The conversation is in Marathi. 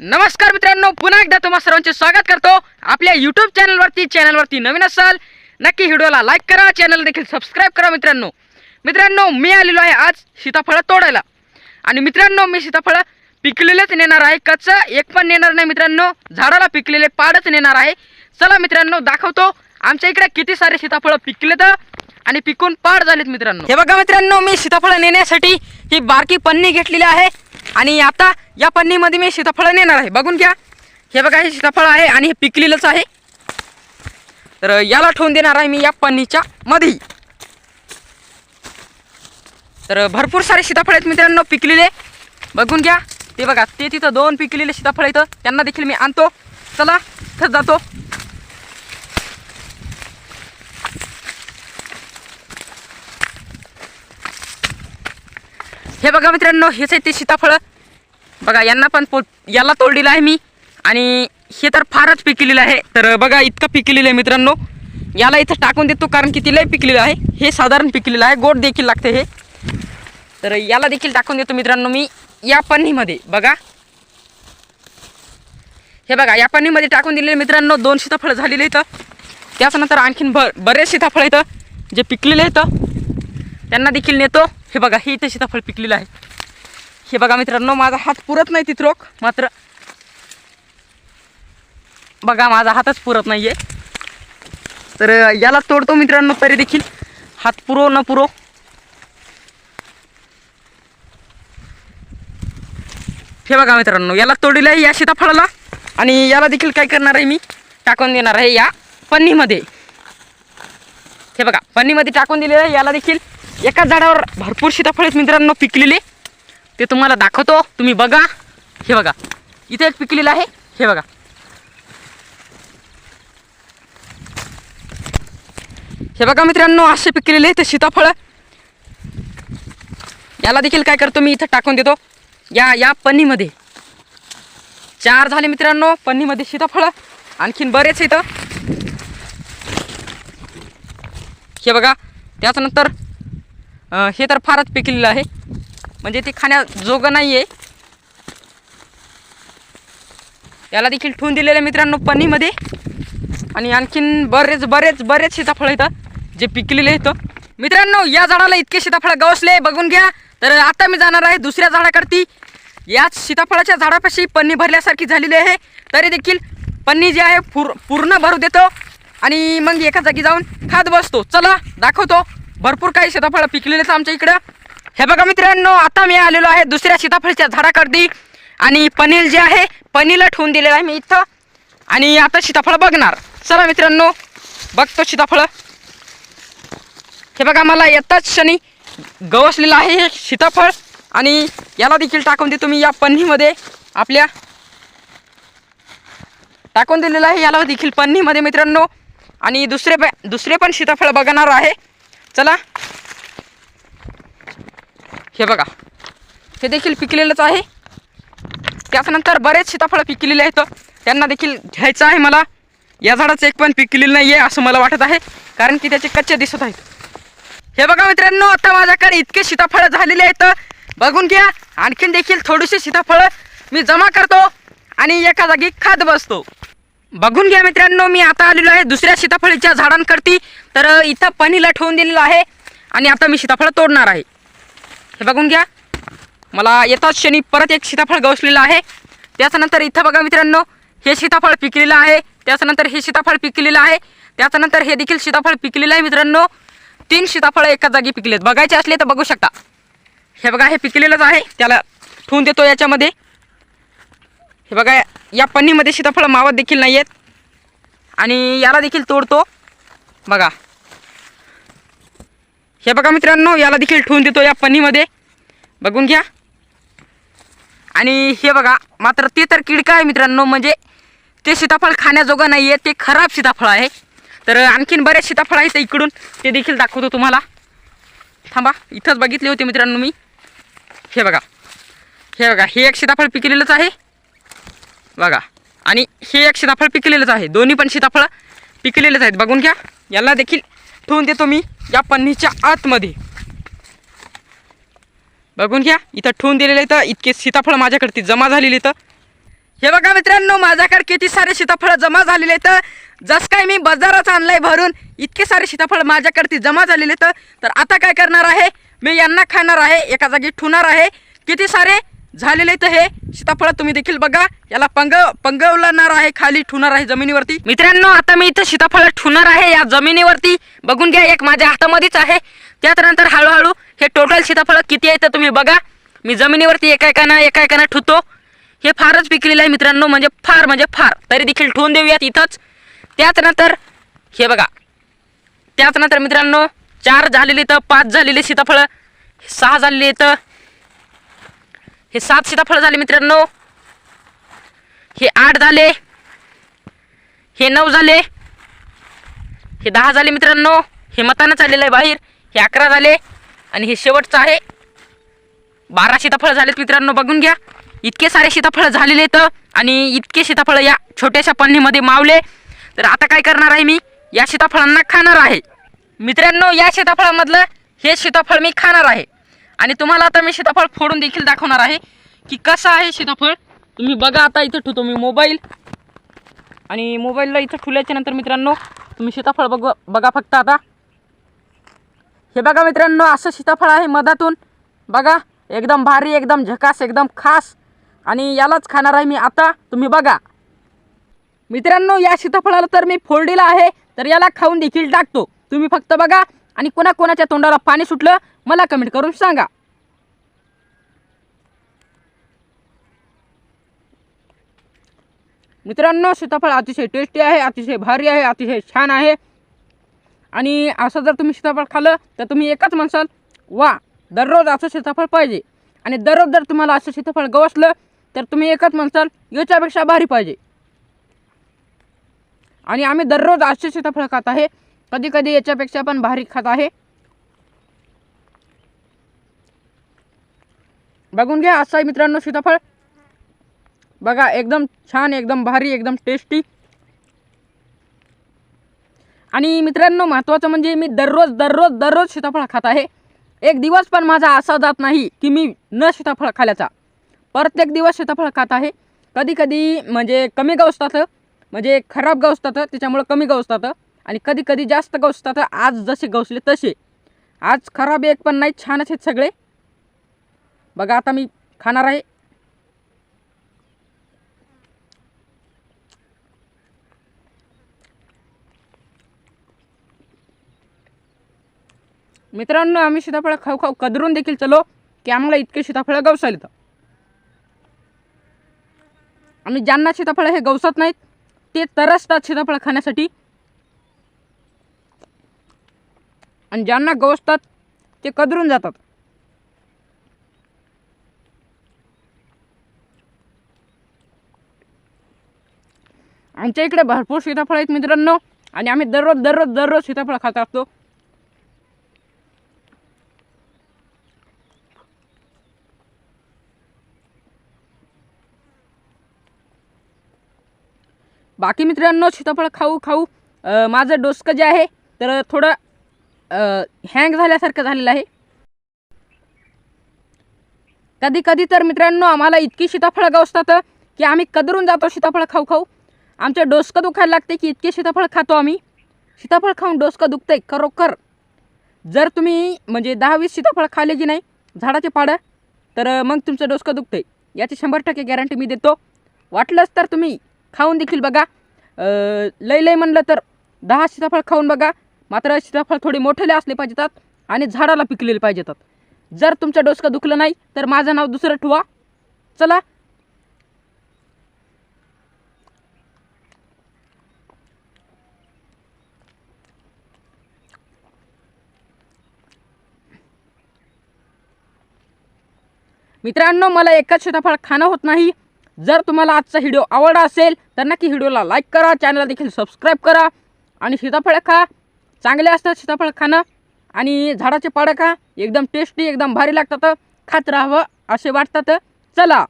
नमस्कार मित्रांनो पुन्हा एकदा तुम्हा सर्वांचे स्वागत करतो. आपल्या यूट्यूब चॅनलवरती चॅनलवरती नवीन असाल नक्की व्हिडिओला लाईक करा चॅनल देखील सबस्क्राईब करा मित्रांनो. मित्रांनो मी आलेलो आहे आज सीताफळं तोडायला. आणि मित्रांनो मी सीताफळं पिकलेलेच नेणार आहे. कच्चं एक पण नेणार नाही मित्रांनो. झाडाला पिकलेले पाडच नेणार आहे. चला मित्रांनो दाखवतो. आमच्या इकडे किती सारे सीताफळं पिकलेत आणि पिकून पाड झालेत मित्रांनो. हे बघा मित्रांनो मी सीताफळं नेण्यासाठी ही बारकी पन्नी घेतलेली आहे. आणि आता या पन्नीमध्ये मी सीताफळं नेणार आहे. बघून घ्या. हे बघा हे सीताफळ आहे आणि हे पिकलेलंच आहे. तर याला ठेवून देणार आहे मी या पन्नीच्या मध्ये तर भरपूर सारे सीताफळ आहेत मित्रांनो पिकलेले. बघून घ्या. ते बघा ते तिथं दोन पिकलेले सीताफळ आहेत. त्यांना देखील मी आणतो. चला तर जातो. हे बघा मित्रांनो हेच आहे ते सीताफळं. बघा यांना पण पो याला तोडलेलं आहे मी. आणि हे तर फारच पिकलेलं आहे. तर बघा इतकं पिकलेलं आहे मित्रांनो. याला इथं टाकून देतो कारण की तिलाही पिकलेलं आहे. हे साधारण पिकलेलं आहे. गोड देखील लागते हे. तर याला देखील टाकून देतो मित्रांनो मी. या पन्नीमध्ये बघा. हे बघा या पन्नीमध्ये टाकून दिलेले मित्रांनो दोन सीताफळं झालेले इथं. त्याच्यानंतर आणखीन ब बरेच सीताफळं इथं जे पिकलेले आहेत त्यांना देखील नेतो. हे बघा हे इथे सीताफळ पिकलेलं आहे. हे बघा मित्रांनो माझा हात पुरत नाही तिथरोक मात्र बघा माझा हातच पुरत नाही आहे तर याला तोडतो मित्रांनो तरी देखील. हात पुरो न पुरो. हे बघा मित्रांनो याला तोडलेलं आहे या सीताफळाला. आणि याला देखील काय करणार आहे मी? टाकून देणार आहे या पन्नीमध्ये. हे बघा पन्नीमध्ये टाकून दिलेलं आहे. याला देखील एकाच झाडावर भरपूर सीताफळ मित्रांनो पिकलेले. ते तुम्हाला दाखवतो. तुम्ही बघा. हे बघा. इथे एक पिकलेलं आहे. हे बघा. हे बघा मित्रांनो असे पिकलेले ते सीताफळ. याला देखील काय करतो मी इथं टाकून देतो. या या पन्नीमध्ये चार झाले मित्रांनो पन्नीमध्ये सीताफळ. आणखीन बरेच इथं हे बघा. त्याच्यानंतर हे तर फारच पिकलेलं आहे. म्हणजे ते खाण्याजोगं नाही आहे याला देखील ठेवून दिलेलं आहे मित्रांनो पन्नीमध्ये आणि आणखीन बरेच बरेच बरेच सीताफळ इथं जे पिकलेले आहेत. मित्रांनो या झाडाला इतके सीताफळ गवसले बघून घ्या. तर आता मी जाणार आहे दुसऱ्या झाडाकडती. याच सीताफळाच्या झाडापाशी पन्नी भरल्यासारखी झालेली आहे. तरी देखील पन्नी जी आहे पूर्ण भरू देतो. आणि मग एका जागी जाऊन खात बसतो. चला दाखवतो. भरपूर काही सीताफळ पिकलेलेच आमच्या इकडं. हे बघा मित्रांनो आता मी आलेलो आहे दुसऱ्या सीताफळच्या झाडाकडती आणि पनीर जे आहे पनीरला ठेवून दिलेलं आहे मी इथं. आणि आता सीताफळ बघणार. चला मित्रांनो बघतो सीताफळ. हे बघा मला येताच क्षणी गवसलेलं आहे हे सीताफळ. आणि याला देखील टाकून देतो मी या पन्नीमध्ये आपल्या. टाकून दिलेलं आहे याला देखील पन्नीमध्ये मित्रांनो. आणि दुसरे दुसरे पण सीताफळ बघणार आहे. चला. हे बघा. हे देखील पिकलेलंच आहे. त्याच्यानंतर बरेच सीताफळं पिकलेले आहेत. त्यांना देखील घ्यायचं आहे मला. या झाडाचं एक पण पिकलेलं नाही आहे असं मला वाटत आहे. कारण की त्याचे कच्चे दिसत आहेत. हे बघा मित्रांनो आता माझ्याकडे इतके सीताफळं झालेले आहेत. बघून घ्या. आणखीन देखील थोडीशी सीताफळं मी जमा करतो आणि एका जागी खात बसतो. बघून घ्या मित्रांनो मी आता आलेलो आहे दुसऱ्या सीताफळीच्या झाडांकरती तर इथं पनीला ठेवून दिलेलं आहे आणि आता मी सीताफळ तोडणार आहे. हे बघून घ्या. मला येताच क्षणी परत एक सीताफळ गवसलेलं आहे. त्याच्यानंतर इथं बघा मित्रांनो हे सीताफळ पिकलेलं आहे. त्याच्यानंतर हे सीताफळ पिकलेलं आहे. त्याच्यानंतर हे देखील सीताफळ पिकलेलं आहे मित्रांनो. तीन सीताफळ एका जागी पिकलेत. बघायचे असले तर बघू शकता. हे बघा हे पिकलेलंच आहे. त्याला ठेवून देतो याच्यामध्ये. हे बघा या पन्नीमध्ये सीताफळ मावत देखील नाही आहेत आणि याला देखील तोडतो. बघा. हे बघा मित्रांनो याला देखील ठेवून देतो या पन्नीमध्ये. बघून घ्या. आणि हे बघा मात्र ते तर किडकं आहे मित्रांनो म्हणजे ते सीताफळ खाण्याजोगं नाही आहे ते खराब सीताफळ आहे. तर आणखीन बरेच सीताफळ आहेत इकडून ते देखील दाखवतो तुम्हाला. थांबा इथंच बघितले होते मित्रांनो मी. हे बघा. हे बघा हे एक सीताफळ पिकलेलंच आहे. बघा. आणि हे एक सीताफळ पिकलेलंच आहे. दोन्ही पण सीताफळं पिकलेलेच आहेत. बघून घ्या. याला देखील ठेवून देतो मी या पन्नीच्या आतमध्ये. बघून घ्या. इथं ठेवून दिलेलं तर इतके सीताफळ माझ्याकडे जमा झालेली तर हे बघा मित्रांनो माझ्याकडे किती सारे सीताफळ जमा झालेले आहेत. जस काय मी बाजारात आणलाय भरून इतके सारे सीताफळ माझ्याकडे जमा झालेले आहेत. तर आता काय करणार आहे? मी यांना खाणार आहे. एका जागी ठेवणार आहे. किती सारे? झालेले तर हे. सीताफळ तुम्ही देखील बघा. याला पंग पंगवलणार आहे खाली ठुणार आहे जमिनीवरती. मित्रांनो आता मी इथं सीताफळ ठुणार आहे या जमिनीवरती. बघून घ्या एक माझ्या हातामध्येच आहे. त्यानंतर हळूहळू हे टोटल सीताफळ किती आहे तर तुम्ही बघा. मी जमिनीवरती एका एकानं एका एकानं हे फारच पिकलेलं आहे मित्रांनो म्हणजे फार म्हणजे फार. तरी देखील ठेवून देऊयात इथंच. त्याचनंतर हे बघा. त्याच नंतर मित्रांनो चार झालेले तर पाच झालेले सीताफळं. सहा झालेले तर हे सात सीताफळ झाले मित्रांनो. हे आठ झाले. हे नऊ झाले. हे दहा झाले मित्रांनो. हे मतानं चाललेलं आहे बाहेर. हे अकरा झाले. आणि हे शेवटचं आहे. बारा सीताफळ झालेत मित्रांनो बघून घ्या. इतके सारे सीताफळ झालेले आहेत आणि इतके सीताफळ या छोट्याशा पन्नीमध्ये मावले. तर आता काय करणार आहे मी? या सीताफळांना खाणार आहे. मित्रांनो या सीताफळामधलं हे सीताफळ मी खाणार आहे. आणि तुम्हाला आता मी सीताफळ फोडून देखील दाखवणार आहे की कसं आहे सीताफळ. तुम्ही बघा आता इथं ठेवतो मी मोबाईल. आणि मोबाईलला इथं ठेवल्याच्या नंतर मित्रांनो तुम्ही सीताफळ बघ बघा फक्त आता. हे बघा मित्रांनो असं सीताफळ आहे मधातून. बघा एकदम भारी एकदम झकास एकदम खास. आणि यालाच खाणार आहे मी आता. तुम्ही बघा. मित्रांनो या सीताफळाला तर मी फोडलेलं आहे तर याला खाऊन देखील टाकतो. तुम्ही फक्त बघा. आणि कोणाकोणाच्या तोंडाला पाणी सुटलं मला कमेंट करून सांगा. मित्रांनो सीताफळ अतिशय टेस्टी आहे अतिशय भारी आहे अतिशय छान आहे. आणि असं जर तुम्ही सीताफळ खाल्लं तर तुम्ही एकच म्हणसाल वा दररोज असं सीताफळ पाहिजे. आणि दररोज जर तुम्हाला असं सीताफळ गवसलं तर तुम्ही एकच म्हणसाल याच्यापेक्षा भारी पाहिजे. आणि आम्ही दररोज असे सीताफळ खात आहे कधी कधी याच्यापेक्षा पण भारी खात आहे. बघून घ्या असं आहे मित्रांनो सीताफळ. बघा एकदम छान एकदम भारी एकदम टेस्टी आणि मित्रांनो महत्त्वाचं म्हणजे मी दररोज दररोज दररोज सीताफळ खात आहे. एक दिवस पण माझा असा जात नाही की मी न सीताफळ खाल्याचा. प्रत्येक दिवस सीताफळ खात आहे. कधी कधी म्हणजे कमी गवसतात म्हणजे खराब गवसतात त्याच्यामुळं कमी गवसतात आणि कधी कधी जास्त गवसतात आज जसे गवसले तसे. आज खराब एक पण नाही छानच आहेत सगळे. बघा आता मी खाणार आहे. मित्रांनो आम्ही सीताफळ खाऊ खाऊ कदरून देखील चलो की आम्हाला इतके सीताफळ गवसायला तर. आम्ही ज्यांना सीताफळ हे गवसत नाहीत ते तरसतात सीताफळ खाण्यासाठी. आणि ज्यांना गवसतात ते कदरून जातात. आमच्या इकडे भरपूर सीताफळ आहेत मित्रांनो आणि आम्ही दररोज दररोज दररोज सीताफळ खात असतो. बाकी मित्रांनो सीताफळ खाऊ खाऊ माझं डोसकं जे आहे तर थोडं हँग झाल्यासारखं झालेलं आहे. कधी कधी तर मित्रांनो आम्हाला इतकी सीताफळं गवसतात की आम्ही कदरून जातो सीताफळ खाऊ खाऊ. आमचं डोसकं दुखायला लागते की इतके सीताफळ खातो आम्ही. सीताफळ खाऊन डोसकं दुखतंय खरोखर. जर तुम्ही म्हणजे दहा वीस सीताफळ खाल्ले की नाही झाडाचे पाडं तर मग तुमचं डोसकं दुखतंय. याची शंभर टक्के गॅरंटी मी देतो. वाटलंच तर तुम्ही खाऊन देखील बघा. लय लय म्हणलं तर दहा सीताफळ खाऊन बघा. मात्र सीताफळ थोडे मोठेले असले पाहिजेतात आणि झाडाला पिकलेले पाहिजेतात. जर तुमच्या डोसकं दुखलं नाही तर माझं नाव दुसरं ठेवा. चला. मित्रांनो मला एकच सीताफळ खाणं होत नाही. जर तुम्हाला आजचा व्हिडिओ आवडला असेल तर नक्की व्हिडिओला लाईक करा चॅनलला देखील सबस्क्राईब करा आणि सीताफळ खा. चांगले असतात सीताफळ खाणं आणि झाडाचे पाडं खा. एकदम टेस्टी एकदम भारी लागतात. खात राहावं असे वाटतात. चला.